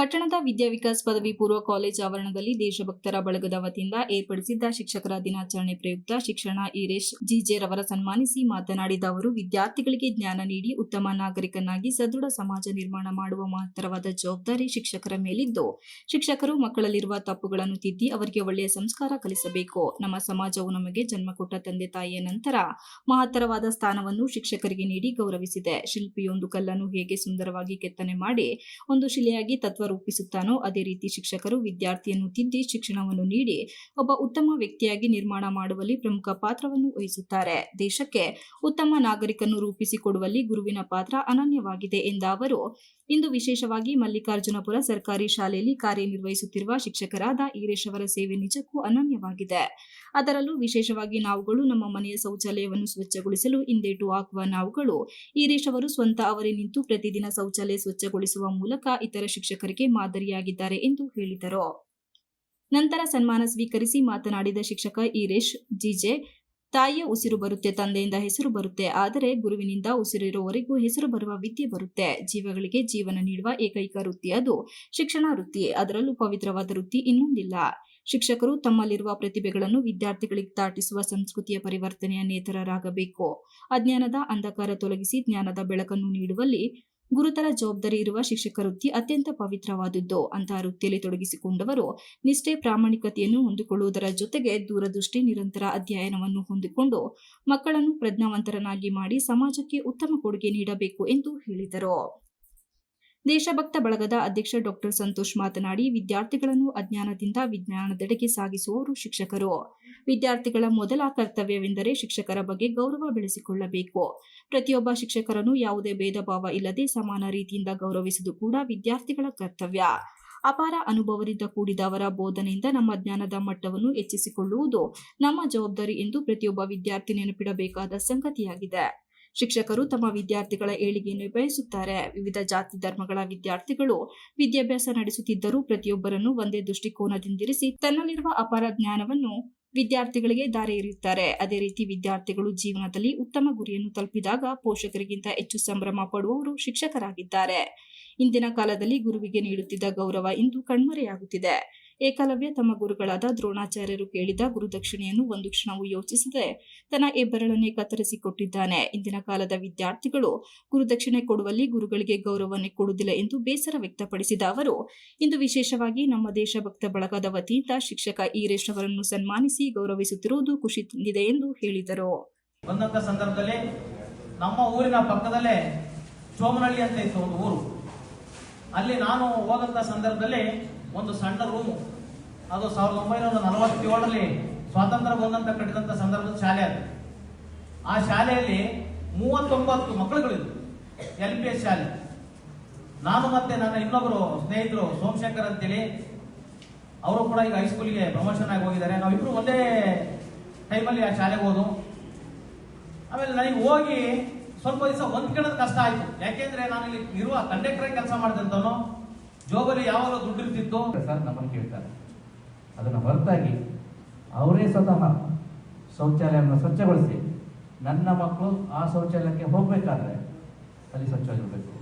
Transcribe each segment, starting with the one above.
ಪಟ್ಟಣದ ವಿದ್ಯಾವಿಕಾಸ್ ಪದವಿ ಪೂರ್ವ ಕಾಲೇಜ್ ಆವರಣದಲ್ಲಿ ದೇಶಭಕ್ತರ ಬಳಗದ ವತಿಯಿಂದ ಏರ್ಪಡಿಸಿದ್ದ ಶಿಕ್ಷಕರ ದಿನಾಚರಣೆ ಪ್ರಯುಕ್ತ ಶಿಕ್ಷಣ ಈರೇಶ್ ಜಿಜೆ ರವರ ಸನ್ಮಾನಿಸಿ ಮಾತನಾಡಿದ ಅವರು, ವಿದ್ಯಾರ್ಥಿಗಳಿಗೆ ಜ್ಞಾನ ನೀಡಿ ಉತ್ತಮ ನಾಗರಿಕನಾಗಿ ಸದೃಢ ಸಮಾಜ ನಿರ್ಮಾಣ ಮಾಡುವ ಮಹತ್ತರವಾದ ಜವಾಬ್ದಾರಿ ಶಿಕ್ಷಕರ ಮೇಲಿದ್ದು, ಶಿಕ್ಷಕರು ಮಕ್ಕಳಲ್ಲಿರುವ ತಪ್ಪುಗಳನ್ನು ತಿದ್ದಿ ಅವರಿಗೆ ಒಳ್ಳೆಯ ಸಂಸ್ಕಾರ ಕಲಿಸಬೇಕು. ನಮ್ಮ ಸಮಾಜವು ನಮಗೆ ಜನ್ಮ ಕೊಟ್ಟ ತಂದೆ ತಾಯಿಯ ನಂತರ ಮಹತ್ತರವಾದ ಸ್ಥಾನವನ್ನು ಶಿಕ್ಷಕರಿಗೆ ನೀಡಿ ಗೌರವಿಸಿದೆ. ಶಿಲ್ಪಿಯೊಂದು ಕಲ್ಲನ್ನು ಹೇಗೆ ಸುಂದರವಾಗಿ ಕೆತ್ತನೆ ಮಾಡಿ, ಒಂದು ಶಿಲೆಯಾಗಿ ತತ್ವ ರೂಪಿಸುತ್ತಾನೋ ಅದೇ ರೀತಿ ಶಿಕ್ಷಕರು ವಿದ್ಯಾರ್ಥಿಯನ್ನು ತಿದ್ದಿ ಶಿಕ್ಷಣವನ್ನು ನೀಡಿ ಒಬ್ಬ ಉತ್ತಮ ವ್ಯಕ್ತಿಯಾಗಿ ನಿರ್ಮಾಣ ಮಾಡುವಲ್ಲಿ ಪ್ರಮುಖ ಪಾತ್ರವನ್ನು ವಹಿಸುತ್ತಾರೆ. ದೇಶಕ್ಕೆ ಉತ್ತಮ ನಾಗರಿಕನ್ನು ರೂಪಿಸಿಕೊಡುವಲ್ಲಿ ಗುರುವಿನ ಪಾತ್ರ ಅನನ್ಯವಾಗಿದೆ ಎಂದ ಅವರು, ಇಂದು ವಿಶೇಷವಾಗಿ ಮಲ್ಲಿಕಾರ್ಜುನಪುರ ಸರ್ಕಾರಿ ಶಾಲೆಯಲ್ಲಿ ಕಾರ್ಯನಿರ್ವಹಿಸುತ್ತಿರುವ ಶಿಕ್ಷಕರಾದ ಈರೇಶ್ ಅವರ ಸೇವೆ ನಿಜಕ್ಕೂ ಅನನ್ಯವಾಗಿದೆ. ಅದರಲ್ಲೂ ವಿಶೇಷವಾಗಿ ನಾವುಗಳು ನಮ್ಮ ಮನೆಯ ಶೌಚಾಲಯವನ್ನು ಸ್ವಚ್ಛಗೊಳಿಸಲು ಹಿಂದೇಟು ಹಾಕುವ ನಾವುಗಳು, ಈರೇಶ್ ಅವರು ಸ್ವಂತ ಅವರೇ ನಿಂತು ಪ್ರತಿದಿನ ಶೌಚಾಲಯ ಸ್ವಚ್ಛಗೊಳಿಸುವ ಮೂಲಕ ಇತರ ಶಿಕ್ಷಕರಿಗೆ ಮಾದರಿಯಾಗಿದ್ದಾರೆ ಎಂದು ಹೇಳಿದರು. ನಂತರ ಸನ್ಮಾನ ಸ್ವೀಕರಿಸಿ ಮಾತನಾಡಿದ ಶಿಕ್ಷಕ ಈರೇಶ್, ಜಿಜೆ, ತಾಯಿಯ ಉಸಿರು ಬರುತ್ತೆ, ತಂದೆಯಿಂದ ಹೆಸರು ಬರುತ್ತೆ, ಆದರೆ ಗುರುವಿನಿಂದ ಉಸಿರಿರುವವರೆಗೂ ಹೆಸರು ಬರುವ ವಿದ್ಯೆ ಬರುತ್ತೆ. ಜೀವಗಳಿಗೆ ಜೀವನ ನೀಡುವ ಏಕೈಕ ವೃತ್ತಿ ಅದು. ಶಿಕ್ಷಣ ವೃತ್ತಿ, ಅದರಲ್ಲೂ ಪವಿತ್ರವಾದ ವೃತ್ತಿ ಇನ್ನೊಂದಿಲ್ಲ. ಶಿಕ್ಷಕರು ತಮ್ಮಲ್ಲಿರುವ ಪ್ರತಿಭೆಗಳನ್ನು ವಿದ್ಯಾರ್ಥಿಗಳಿಗೆ ದಾಟಿಸುವ ಸಂಸ್ಕೃತಿಯ ಪರಿವರ್ತನೆಯ ನೇತರರಾಗಬೇಕು. ಅಜ್ಞಾನದ ಅಂಧಕಾರ ತೊಲಗಿಸಿ ಜ್ಞಾನದ ಬೆಳಕನ್ನು ನೀಡುವಲ್ಲಿ ಗುರುತರ ಜವಾಬ್ದಾರಿ ಇರುವ ಶಿಕ್ಷಕ ವೃತ್ತಿ ಅತ್ಯಂತ ಪವಿತ್ರವಾದದ್ದು, ಅಂತಹ ವೃತ್ತಿಯಲ್ಲಿ ತೊಡಗಿಸಿಕೊಂಡವರು ನಿಷ್ಠೆ, ಪ್ರಾಮಾಣಿಕತೆಯನ್ನು ಹೊಂದಿಕೊಳ್ಳುವುದರ ಜೊತೆಗೆ ದೂರದೃಷ್ಟಿ, ನಿರಂತರ ಅಧ್ಯಯನವನ್ನು ಹೊಂದಿಕೊಂಡು ಮಕ್ಕಳನ್ನು ಪ್ರಜ್ಞಾವಂತರನ್ನಾಗಿ ಮಾಡಿ ಸಮಾಜಕ್ಕೆ ಉತ್ತಮ ಕೊಡುಗೆ ನೀಡಬೇಕು ಎಂದು ಹೇಳಿದರು. ದೇಶಭಕ್ತ ಬಳಗದ ಅಧ್ಯಕ್ಷ ಡಾಕ್ಟರ್ ಸಂತೋಷ್ ಮಾತನಾಡಿ, ವಿದ್ಯಾರ್ಥಿಗಳನ್ನು ಅಜ್ಞಾನದಿಂದ ವಿಜ್ಞಾನದೆಡೆಗೆ ಸಾಗಿಸುವವರು ಶಿಕ್ಷಕರು. ವಿದ್ಯಾರ್ಥಿಗಳ ಮೊದಲ ಕರ್ತವ್ಯವೆಂದರೆ ಶಿಕ್ಷಕರ ಬಗ್ಗೆ ಗೌರವ ಬೆಳೆಸಿಕೊಳ್ಳಬೇಕು. ಪ್ರತಿಯೊಬ್ಬ ಶಿಕ್ಷಕರನ್ನು ಯಾವುದೇ ಭೇದ ಭಾವ ಇಲ್ಲದೆ ಸಮಾನ ರೀತಿಯಿಂದ ಗೌರವಿಸುವುದು ಕೂಡ ವಿದ್ಯಾರ್ಥಿಗಳ ಕರ್ತವ್ಯ. ಅಪಾರ ಅನುಭವದಿಂದ ಕೂಡಿದ ಅವರ ಬೋಧನೆಯಿಂದ ನಮ್ಮ ಜ್ಞಾನದ ಮಟ್ಟವನ್ನು ಹೆಚ್ಚಿಸಿಕೊಳ್ಳುವುದು ನಮ್ಮ ಜವಾಬ್ದಾರಿ ಎಂದು ಪ್ರತಿಯೊಬ್ಬ ವಿದ್ಯಾರ್ಥಿ ನೆನಪಿಡಬೇಕಾದ ಸಂಗತಿಯಾಗಿದೆ. ಶಿಕ್ಷಕರು ತಮ್ಮ ವಿದ್ಯಾರ್ಥಿಗಳ ಏಳಿಗೆಯನ್ನು ಬಯಸುತ್ತಾರೆ ವಿವಿಧ ಜಾತಿ, ಧರ್ಮಗಳ ವಿದ್ಯಾರ್ಥಿಗಳು ವಿದ್ಯಾಭ್ಯಾಸ ನಡೆಸುತ್ತಿದ್ದರೂ ಪ್ರತಿಯೊಬ್ಬರನ್ನು ಒಂದೇ ದೃಷ್ಟಿಕೋನದಿಂದಿರಿಸಿ ತನ್ನಲ್ಲಿರುವ ಅಪಾರ ಜ್ಞಾನವನ್ನು ವಿದ್ಯಾರ್ಥಿಗಳಿಗೆ ದಾರಿ ಇರುತ್ತಾರೆ ಅದೇ ರೀತಿ ವಿದ್ಯಾರ್ಥಿಗಳು ಜೀವನದಲ್ಲಿ ಉತ್ತಮ ಗುರಿಯನ್ನು ತಲುಪಿದಾಗ ಪೋಷಕರಿಗಿಂತ ಹೆಚ್ಚು ಸಂಭ್ರಮ ಪಡುವವರು ಶಿಕ್ಷಕರಾಗಿದ್ದಾರೆ. ಇಂದಿನ ಕಾಲದಲ್ಲಿ ಗುರುವಿಗೆ ನೀಡುತ್ತಿದ್ದ ಗೌರವ ಇಂದು ಕಣ್ಮರೆಯಾಗುತ್ತಿದೆ. ಏಕಲವ್ಯ ತಮ್ಮ ಗುರುಗಳಾದ ದ್ರೋಣಾಚಾರ್ಯರು ಕೇಳಿದ ಗುರುದಕ್ಷಿಣೆಯನ್ನು ಒಂದು ಕ್ಷಣವೂ ಯೋಚಿಸದೆ ತನ್ನ ಹೆಬ್ಬೆರಳನ್ನೇ ಕತ್ತರಿಸಿಕೊಟ್ಟಿದ್ದಾನೆ. ಇಂದಿನ ಕಾಲದ ವಿದ್ಯಾರ್ಥಿಗಳು ಗುರುದಕ್ಷಿಣೆ ಕೊಡುವಲ್ಲಿ ಗುರುಗಳಿಗೆ ಗೌರವನ್ನೇ ಕೊಡುವುದಿಲ್ಲ ಎಂದು ಬೇಸರ ವ್ಯಕ್ತಪಡಿಸಿದ ಅವರು, ಇಂದು ವಿಶೇಷವಾಗಿ ನಮ್ಮ ದೇಶಭಕ್ತ ಬಳಗದ ವತಿಯಿಂದ ಶಿಕ್ಷಕ ಈರೇಶ್ ಅವರನ್ನು ಸನ್ಮಾನಿಸಿ ಗೌರವಿಸುತ್ತಿರುವುದು ಖುಷಿ ತಂದಿದೆ ಎಂದು ಹೇಳಿದರು. ಬಂದಂತ ಸಂದರ್ಭದಲ್ಲಿ ನಮ್ಮ ಊರಿನ ಪಕ್ಕದಲ್ಲೇ ಚೋಮನಹಳ್ಳಿ ಅಂತ ಇತ್ತು ಒಂದು ಊರು. ಅಲ್ಲಿ ನಾನು ಹೋದಂತ ಸಂದರ್ಭದಲ್ಲಿ ಒಂದು ಸಣ್ಣ ರೂಮ್ ಅದು ಸಾವಿರದ ಒಂಬೈನೂರ ನಲವತ್ತೇಳರಲ್ಲಿ ಸ್ವಾತಂತ್ರ್ಯ ಬಂದಂತ, ಕಟ್ಟಿದಂತ ಸಂದರ್ಭದ ಶಾಲೆ ಅದು. ಆ ಶಾಲೆಯಲ್ಲಿ ಮೂವತ್ತೊಂಬತ್ತು ಮಕ್ಕಳುಗಳಿದ್ವು ಎಲ್ ಪಿ ಎಸ್ ಶಾಲೆ. ನಾನು ಮತ್ತೆ ನನ್ನ ಇನ್ನೊಬ್ಬರು ಸ್ನೇಹಿತರು ಸೋಮಶೇಖರ್ ಅಂತೇಳಿ, ಅವರು ಕೂಡ ಈಗ ಹೈಸ್ಕೂಲಿಗೆ ಪ್ರಮೋಷನ್ ಆಗಿ ಹೋಗಿದ್ದಾರೆ. ನಾವಿಬ್ರು ಒಂದೇ ಟೈಮಲ್ಲಿ ಆ ಶಾಲೆಗೆ ಹೋದು ಆಮೇಲೆ ನನಗೆ ಹೋಗಿ ಸ್ವಲ್ಪ ದಿವಸ ಹೊಂದ್ಕೊಳ್ಳೋದು ಕಷ್ಟ ಆಯಿತು. ಯಾಕೆಂದ್ರೆ ನಾನು ಇಲ್ಲಿ ಇರುವ ಕಂಡಕ್ಟರ್ ಕೆಲಸ ಮಾಡ್ದಂತವನು ಜೋಬಲ್ಲಿ ಯಾವಾಗ ದುಡ್ಡು ಇರ್ತಿತ್ತು? ಸರ್, ನಮ್ಮನ್ನು ಕೇಳ್ತಾರೆ. ಅದನ್ನು ಹೊರತಾಗಿ ಅವರೇ ಸ್ವತಃ ಶೌಚಾಲಯವನ್ನು ಸ್ವಚ್ಛಗೊಳಿಸಿ, ನನ್ನ ಮಕ್ಕಳು ಆ ಶೌಚಾಲಯಕ್ಕೆ ಹೋಗಬೇಕಾದ್ರೆ ಅಲ್ಲಿ ಸ್ವಚ್ಛವಾಗಿರಬೇಕು.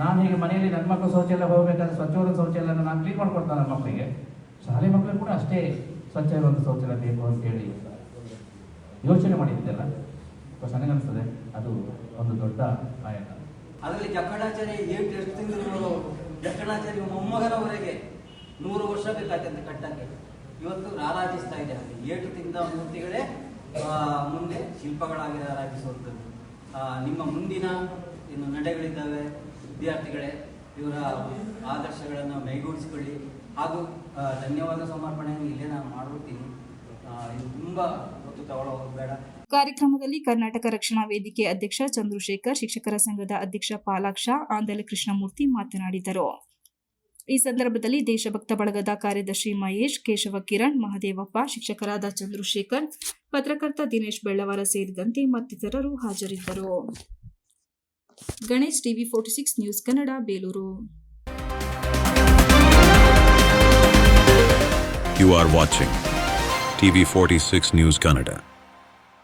ನಾನು ಹೀಗೆ ಮನೆಯಲ್ಲಿ ನನ್ನ ಮಕ್ಕಳು ಶೌಚಾಲಯ ಹೋಗಬೇಕಾದ್ರೆ ಸ್ವಚ್ಛವಾದ ಶೌಚಾಲಯನ ನಾನು ಕ್ಲೀನ್ ಮಾಡ್ಕೊಡ್ತಾನೆ ನನ್ನ ಮಕ್ಕಳಿಗೆ. ಶಾಲೆ ಮಕ್ಕಳು ಕೂಡ ಅಷ್ಟೇ ಸ್ವಚ್ಛ ಇರುವಂಥ ಶೌಚಾಲಯ ಬೇಕು ಅಂತೇಳಿ ಯೋಚನೆ ಮಾಡಿದ್ದೆಲ್ಲ ನನಗನ್ನಿಸ್ತದೆ ಅದು ಒಂದು ದೊಡ್ಡ ಕಾಯಕ. ಅದರಲ್ಲಿ ಜಕ್ಕಣಾಚಾರ್ಯ ಏಟ್ ಎಷ್ಟು ತಿಂಗಳು ಜಕ್ಕಣಾಚಾರ್ಯ ಮೊಮ್ಮಗನವರೆಗೆ ನೂರು ವರ್ಷ ಬೇಕಾಗ್ತದೆ ಕಟ್ಟಕ್ಕೆ. ಇವತ್ತು ರಾರಾಜಿಸ್ತಾ ಇದೆ ಹಾಗೆ. ಏಟು ತಿಂದ ಮೂರ್ತಿಗಳೇ ಮುಂದೆ ಶಿಲ್ಪಗಳಾಗಿ ರಾರಾಜಿಸುವಂಥದ್ದು. ನಿಮ್ಮ ಮುಂದಿನ ಏನು ನಡೆಗಳಿದ್ದಾವೆ. ವಿದ್ಯಾರ್ಥಿಗಳೇ, ಇವರ ಆದರ್ಶಗಳನ್ನು ಮೈಗೂಡಿಸಿಕೊಳ್ಳಿ. ಹಾಗೂ ಧನ್ಯವಾದ ಸಮರ್ಪಣೆಯನ್ನು ಇಲ್ಲೇ ನಾನು ಮಾಡಿಬಿಡ್ತೀನಿ. ಇದು ತುಂಬ ಹೊತ್ತು ತಗೊಳ್ಳೋ ಬೇಡ. ಕಾರ್ಯಕ್ರಮದಲ್ಲಿ ಕರ್ನಾಟಕ ರಕ್ಷಣಾ ವೇದಿಕೆ ಅಧ್ಯಕ್ಷ ಚಂದ್ರಶೇಖರ್, ಶಿಕ್ಷಕರ ಸಂಘದ ಅಧ್ಯಕ್ಷ ಪಾಲಾಕ್ಷ, ಆಂದಲ ಕೃಷ್ಣಮೂರ್ತಿ ಮಾತನಾಡಿದರು. ಈ ಸಂದರ್ಭದಲ್ಲಿ ದೇಶಭಕ್ತ ಬಳಗದ ಕಾರ್ಯದರ್ಶಿ ಮಹೇಶ್, ಕೇಶವ ಕಿರಣ್, ಮಹದೇವಪ್ಪ, ಶಿಕ್ಷಕರಾದ ಚಂದ್ರಶೇಖರ್, ಪತ್ರಕರ್ತ ದಿನೇಶ್ ಬೆಳ್ಳವರ ಸೇರಿದಂತೆ ಮತ್ತಿತರರು ಹಾಜರಿದ್ದರು. Ganesh TV forty six news Kannada, Belur. You are watching TV46 News Kannada.